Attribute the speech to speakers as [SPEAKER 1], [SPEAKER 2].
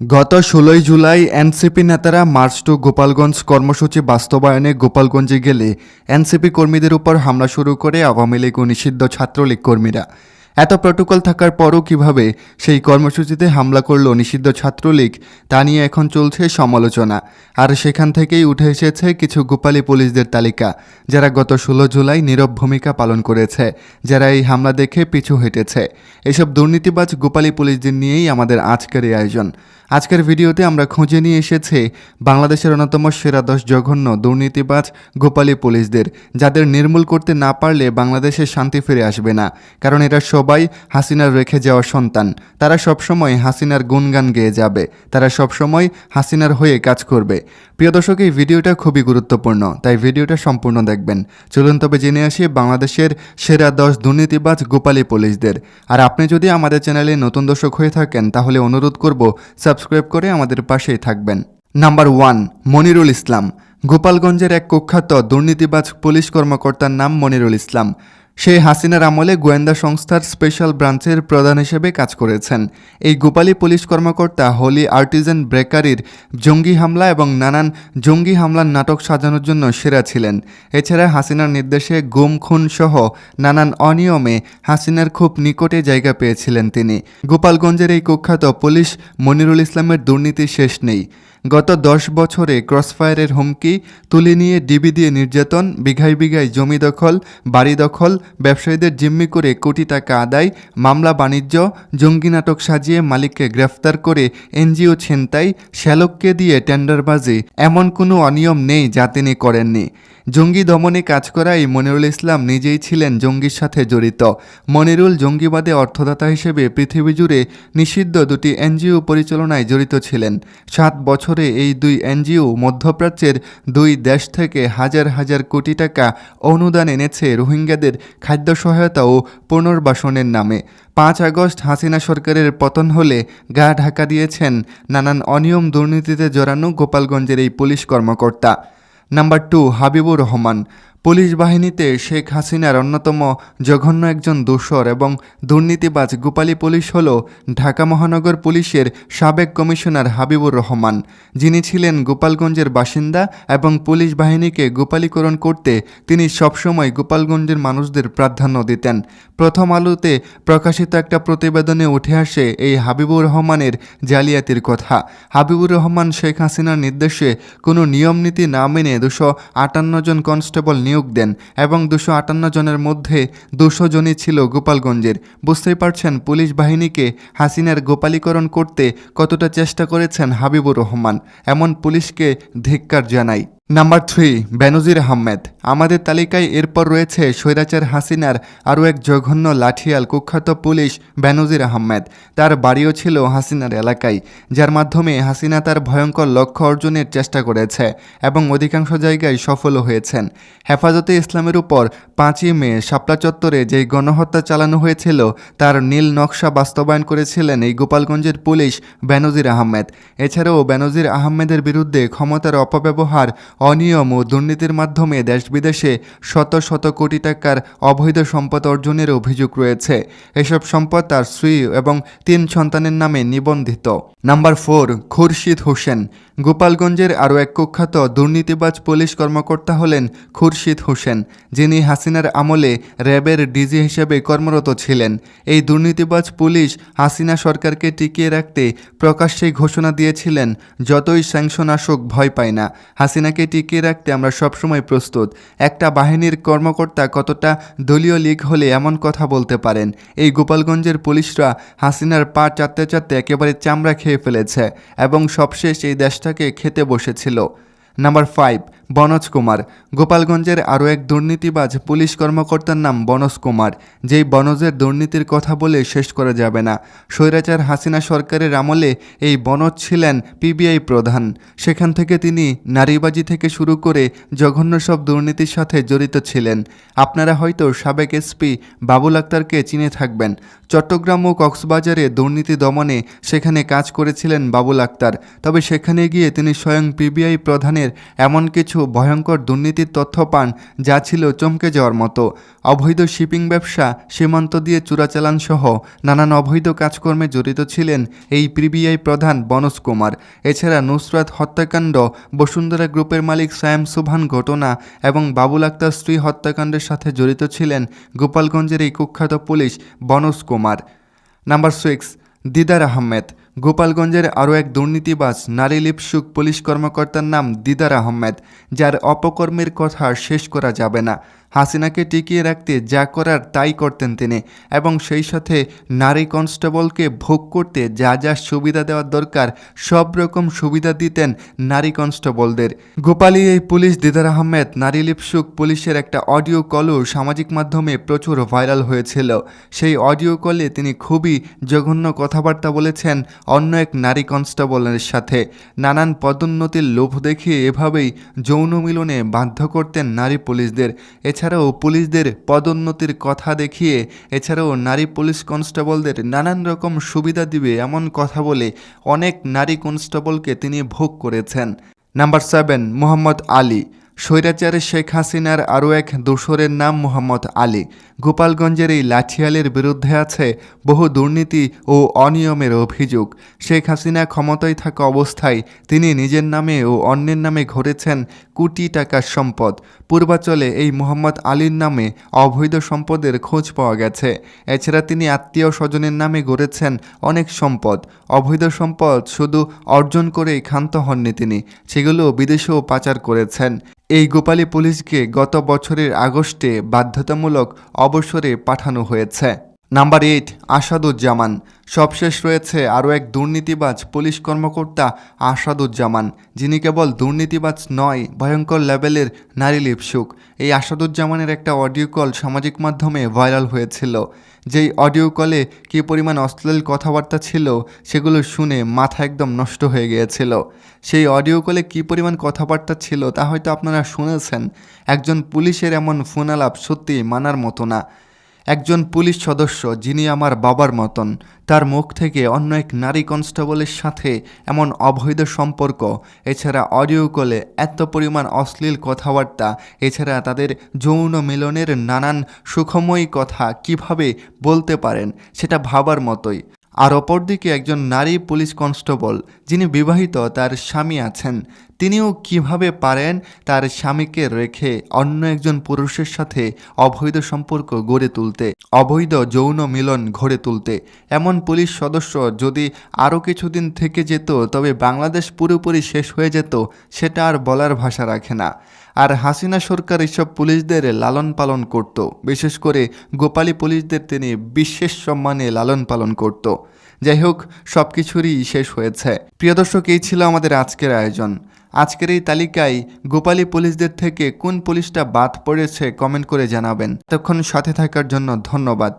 [SPEAKER 1] গত ষোলোই জুলাই এনসিপি নেতারা মার্চ টু গোপালগঞ্জ কর্মসূচি বাস্তবায়নে গোপালগঞ্জে গেলে এনসিপি কর্মীদের উপর হামলা শুরু করে আওয়ামী লীগ ও নিষিদ্ধ ছাত্রলীগ কর্মীরা। এত প্রটোকল থাকার পরও কীভাবে সেই কর্মসূচিতে হামলা করল নিষিদ্ধ ছাত্রলীগ, তা নিয়ে এখন চলছে সমালোচনা। আর সেখান থেকেই উঠে এসেছে কিছু গোপালী পুলিশদের তালিকা, যারা গত ষোলো জুলাই নীরব ভূমিকা পালন করেছে, যারা এই হামলা দেখে পিছু হেঁটেছে। এসব দুর্নীতিবাজ গোপালী পুলিশদের নিয়েই আমাদের আজকের এই আয়োজন। আজকের ভিডিওতে আমরা খুঁজে নিয়ে এসেছি বাংলাদেশের অন্যতম সেরা দশ জঘন্য দুর্নীতিবাজ গোপালী পুলিশদের, যাদের নির্মূল করতে না পারলে বাংলাদেশে শান্তি ফিরে আসবে না। কারণ এরা সবাই হাসিনার রেখে যাওয়া সন্তান। তারা সবসময় হাসিনার গুণগান গেয়ে যাবে। তারা সবসময় হাসিনার হয়ে কাজ করবে। প্রিয় দর্শক, এই ভিডিওটা খুবই গুরুত্বপূর্ণ, তাই ভিডিওটা সম্পূর্ণ দেখবেন। চলুন তবে জেনে আসি বাংলাদেশের সেরা দশ দুর্নীতিবাজ গোপালী পুলিশদের। আর আপনি যদি আমাদের চ্যানেলে নতুন দর্শক হয়ে থাকেন, তাহলে অনুরোধ করব সাবস্ক্রাইব করে আমাদের পাশেই থাকবেন। Number one, Monirul Islam. গোপালগঞ্জের এক কুখ্যাত দুর্নীতিবাজ পুলিশ কর্মকর্তার নাম মনিরুল ইসলাম। সে হাসিনার আমলে গোয়েন্দা সংস্থার স্পেশাল ব্রাঞ্চের প্রধান হিসেবে কাজ করেছেন। এই গোপালী পুলিশ কর্মকর্তা হোলি আর্টিজান ব্রেকারির জঙ্গি হামলা এবং নানান জঙ্গি হামলার নাটক সাজানোর জন্য সেরা ছিলেন। এছাড়া হাসিনার নির্দেশে গুম, খুন সহ নানান অনিয়মে হাসিনার খুব নিকটে জায়গা পেয়েছিলেন তিনি। গোপালগঞ্জের এই কুখ্যাত পুলিশ মনিরুল ইসলামের দুর্নীতি শেষ নেই। গত দশ বছরে ক্রসফায়ারের হুমকি তুলে নিয়ে ডিবি দিয়ে নির্যাতন, বিঘায় বিঘায় জমি দখল, বাড়ি দখল, ব্যবসায়ীদের জিম্মি করে কোটি টাকা আদায়, মামলা বাণিজ্য, জঙ্গি নাটক সাজিয়ে মালিককে গ্রেফতার করে এনজিও ছিনতাই, শ্যালককে দিয়ে টেন্ডারবাজি, এমন কোনো অনিয়ম নেই যা তিনি করেননি। জঙ্গি দমনে কাজ করা এই মনিরুল ইসলাম নিজেই ছিলেন জঙ্গির সাথে জড়িত। মনিরুল জঙ্গিবাদে অর্থদাতা হিসেবে পৃথিবী জুড়ে নিষিদ্ধ দুটি এনজিও পরিচালনায় জড়িত ছিলেন। সাত বছরে এই দুই এনজিও মধ্যপ্রাচ্যের দুই দেশ থেকে হাজার হাজার কোটি টাকা অনুদান এনেছে রোহিঙ্গাদের খাদ্য সহায়তা ও পুনর্বাসনের নামে। পাঁচ আগস্ট হাসিনা সরকারের পতন হলে গা ঢাকা দিয়েছেন নানান অনিয়ম দুর্নীতিতে জড়ানো গোপালগঞ্জের এই পুলিশ কর্মকর্তা। Number two Habibur Rahman police বাহিনীতে শেখ হাসিনার অন্যতম জঘন্য একজন দোসর এবং দুর্নীতিবাজ গোপালী পুলিশ হল ঢাকা মহানগর পুলিশের সাবেক কমিশনার হাবিবুর রহমান। যিনি ছিলেন গোপালগঞ্জের বাসিন্দা এবং পুলিশ বাহিনীকে গোপালীকরণ করতে তিনি সবসময় গোপালগঞ্জের মানুষদের প্রাধান্য দিতেন। প্রথম আলোতে প্রকাশিত একটা প্রতিবেদনে উঠে আসে এই হাবিবুর রহমানের জালিয়াতির কথা। হাবিবুর রহমান শেখ হাসিনার নির্দেশে কোনো নিয়মনীতি না মেনে দুশো আটান্ন জন কনস্টেবল নিয়োগ দেন এবং দুশো আটান্ন জনের মধ্যে দুশো জনই ছিল গোপালগঞ্জের। বুঝতেই পারছেন পুলিশ বাহিনীকে হাসিনার গোপালীকরণ করতে কতটা চেষ্টা করেছেন হাবিবুর রহমান, এমন পুলিশকে ধিক্কার জানাই। নাম্বার থ্রি বেনজির আহমেদ আমাদের তালিকায় এরপর রয়েছে স্বৈরাচার হাসিনার আরও এক জঘন্য লাঠিয়াল কুখ্যাত পুলিশ বেনজির আহমেদ তার বাড়িও ছিল হাসিনার এলাকায়, যার মাধ্যমে হাসিনা তার ভয়ঙ্কর লক্ষ্য অর্জনের চেষ্টা করেছে এবং অধিকাংশ জায়গায় সফলও হয়েছেন। হেফাজতে ইসলামের উপর পাঁচই মে শাপলা চত্বরে যেই গণহত্যা চালানো হয়েছিল, তার নীল নকশা বাস্তবায়ন করেছিলেন এই গোপালগঞ্জের পুলিশ বেনজির আহমেদ এছাড়াও বেনজির আহমেদের বিরুদ্ধে ক্ষমতার অপব্যবহার অনিয়ম ও দুর্নীতির মাধ্যমে দেশ বিদেশে শত শত কোটি টাকার অবৈধ সম্পদ অর্জনের অভিযোগ রয়েছে। এসব সম্পদ তার স্ত্রী এবং তিন সন্তানের নামে নিবন্ধিত। Number four, Khurshid Hossain. গোপালগঞ্জের আরও এক কুখ্যাত দুর্নীতিবাজ পুলিশ কর্মকর্তা হলেন খুরশিদ হোসেন, যিনি হাসিনার আমলে র্যাবের ডিজি হিসেবে কর্মরত ছিলেন। এই দুর্নীতিবাজ পুলিশ হাসিনা সরকারকে টিকিয়ে রাখতে প্রকাশ্যেই ঘোষণা দিয়েছিলেন, যতই স্যাংশন আসুক ভয় পায় না। হাসিনাকে টিকিয়ে রাখতে আমরা সবসময় প্রস্তুত। একটা বাহিনীর কর্মকর্তা কতটা দলীয় লীগ হলে এমন কথা বলতে পারেন। এই গোপালগঞ্জের পুলিশরা হাসিনার পা চাটতে চাটতে একেবারে চামড়া খেয়ে ফেলেছে এবং সবশেষ এই দেশটাকে খেতে বসেছিল। Number five Banaj Kumar. গোপালগঞ্জের আরও এক দুর্নীতিবাজ পুলিশ কর্মকর্তার নাম বনজ কুমার, যেই বনজের দুর্নীতির কথা বলে শেষ করা যাবে না। স্বৈরাচার হাসিনা সরকারের আমলে এই বনজ ছিলেন পিবিআই প্রধান। সেখান থেকে তিনি নারীবাজি থেকে শুরু করে জঘন্য সব দুর্নীতির সাথে জড়িত ছিলেন। আপনারা হয়তো সাবেক এসপি বাবুল আক্তারকে চিনে থাকবেন। চট্টগ্রাম ও কক্সবাজারে দুর্নীতি দমনে সেখানে কাজ করেছিলেন বাবুল আক্তার। তবে সেখানে গিয়ে তিনি স্বয়ং পিবিআই প্রধানের এমন কিছু কিছু ভয়ঙ্কর দুর্নীতির তথ্য পান যা ছিল চমকে যাওয়ার মতো। অবৈধ শিপিং ব্যবসা, সীমান্ত দিয়ে চোরাচালান সহ নানান অবৈধ কাজকর্মে জড়িত ছিলেন এই পিবিআই প্রধান বনজ কুমার। এছাড়া নুসরাত হত্যাকাণ্ড, বসুন্ধরা গ্রুপের মালিক সায়াম সুভান ঘটনা এবং বাবুল আক্তার স্ত্রী হত্যাকাণ্ডের সাথে জড়িত ছিলেন গোপালগঞ্জের এই কুখ্যাত police Banaj Kumar. Number six, Didar Ahmed. গোপালগঞ্জের আরও এক দুর্নীতিবাস নারী লিপসুক পুলিশ কর্মকর্তার নাম দিদার আহমেদ, যার অপকর্মের কথা শেষ করা যাবে না। হাসিনাকে টিকিয়ে রাখতে যা করার তাই করতেন তিনি এবং সেই সাথে নারী কনস্টেবলকে ভোগ করতে যা যা সুবিধা দেওয়ার দরকার সব রকম সুবিধা দিতেন নারী কনস্টেবলদের। গোপালী, এই পুলিশ দিদার আহমেদ, নারী লিপসুক পুলিশের একটা অডিও কলও সামাজিক মাধ্যমে প্রচুর ভাইরাল হয়েছিল। সেই অডিও কলে তিনি খুবই জঘন্য কথাবার্তা বলেছেন অন্য এক নারী কনস্টেবলের সাথে। নানান পদোন্নতির লোভ দেখিয়ে এভাবেই যৌন মিলনে বাধ্য করতেন নারী পুলিশদের। এছাড়াও পুলিশদের পদোন্নতির কথা দেখিয়ে এছাড়াও নারী পুলিশ কনস্টেবলদের নানান রকম সুবিধা দিবে এমন কথা বলে অনেক নারী কনস্টেবলকে তিনি ভোগ করেছেন। Number seven Mohammad Ali. স্বৈরাচারের শেখ হাসিনার আরও এক দোসরের নাম মোহাম্মদ আলী। গোপালগঞ্জের এই লাঠিয়ালের বিরুদ্ধে আছে বহু দুর্নীতি ও অনিয়মের অভিযোগ। শেখ হাসিনা ক্ষমতায় থাকা অবস্থায় তিনি নিজের নামে ও অন্যের নামে ঘটেছেন কোটি টাকার সম্পদ। পূর্বাচলে এই মোহাম্মদ আলীর নামে অবৈধ সম্পদের খোঁজ পাওয়া গেছে। এছাড়া তিনি আত্মীয় স্বজনের নামে গড়েছেন অনেক সম্পদ। অবৈধ সম্পদ শুধু অর্জন করেই ক্ষান্ত হননি তিনি, সেগুলো বিদেশেও পাচার করেছেন। এই গোপালী পুলিশকে গত বছরের আগস্টে বাধ্যতামূলক অবসরে পাঠানো হয়েছে। নাম্বার এইট আসাদুজ্জামান সবশেষ রয়েছে আরও এক দুর্নীতিবাজ পুলিশ কর্মকর্তা আসাদুজ্জামান, যিনি কেবল দুর্নীতিবাজ নয়, ভয়ঙ্কর লেভেলের নারী লিপসুক। এই আসাদুজ্জামানের একটা অডিও কল সামাজিক মাধ্যমে ভাইরাল হয়েছিল। যেই অডিও কলে কী পরিমাণ অশ্লীল কথাবার্তা ছিল, সেগুলো শুনে মাথা একদম নষ্ট হয়ে গিয়েছিল। সেই অডিও কলে কী পরিমাণ কথাবার্তা ছিল, তা হয়তো আপনারা শুনেছেন। একজন পুলিশের এমন ফোনালাপ সত্যি মানার মতো না। একজন পুলিশ সদস্য যিনি আমার বাবার মতন, তার মুখ থেকে অন্য এক নারী কনস্টেবলের সাথে এমন অবৈধ সম্পর্ক, এছাড়া অডিও কলে এত পরিমাণ অশ্লীল কথাবার্তা, এছাড়া তাদের যৌন মিলনের নানান সুখময়ী কথা কীভাবে বলতে পারেন সেটা ভাবার মতোই। আর অপরদিকে একজন নারী পুলিশ কনস্টেবল, যিনি বিবাহিত, তার স্বামী আছেন তিনিও কীভাবে পারেন তার স্বামীকে রেখে অন্য একজন পুরুষের সাথে অবৈধ সম্পর্ক গড়ে তুলতে, অবৈধ যৌন মিলন গড়ে তুলতে? এমন পুলিশ সদস্য যদি আরও কিছুদিন থেকে যেত, তবে বাংলাদেশ পুরোপুরি শেষ হয়ে যেত, সেটা আর বলার ভাষা রাখে না। আর হাসিনা সরকার এসব পুলিশদের লালন পালন করত। বিশেষ করে গোপালী পুলিশদের তিনি বিশেষ সম্মানে লালন পালন করত। যাই হোক সব কিছুরই শেষ হয়েছে। প্রিয় দর্শক, এই ছিল আমাদের আজকের আয়োজন। আজকের এই তালিকায় গোপালী পুলিশদের থেকে কোন পুলিশটা বাদ পড়েছে কমেন্ট করে জানাবেন। তখন সাথে থাকার জন্য ধন্যবাদ।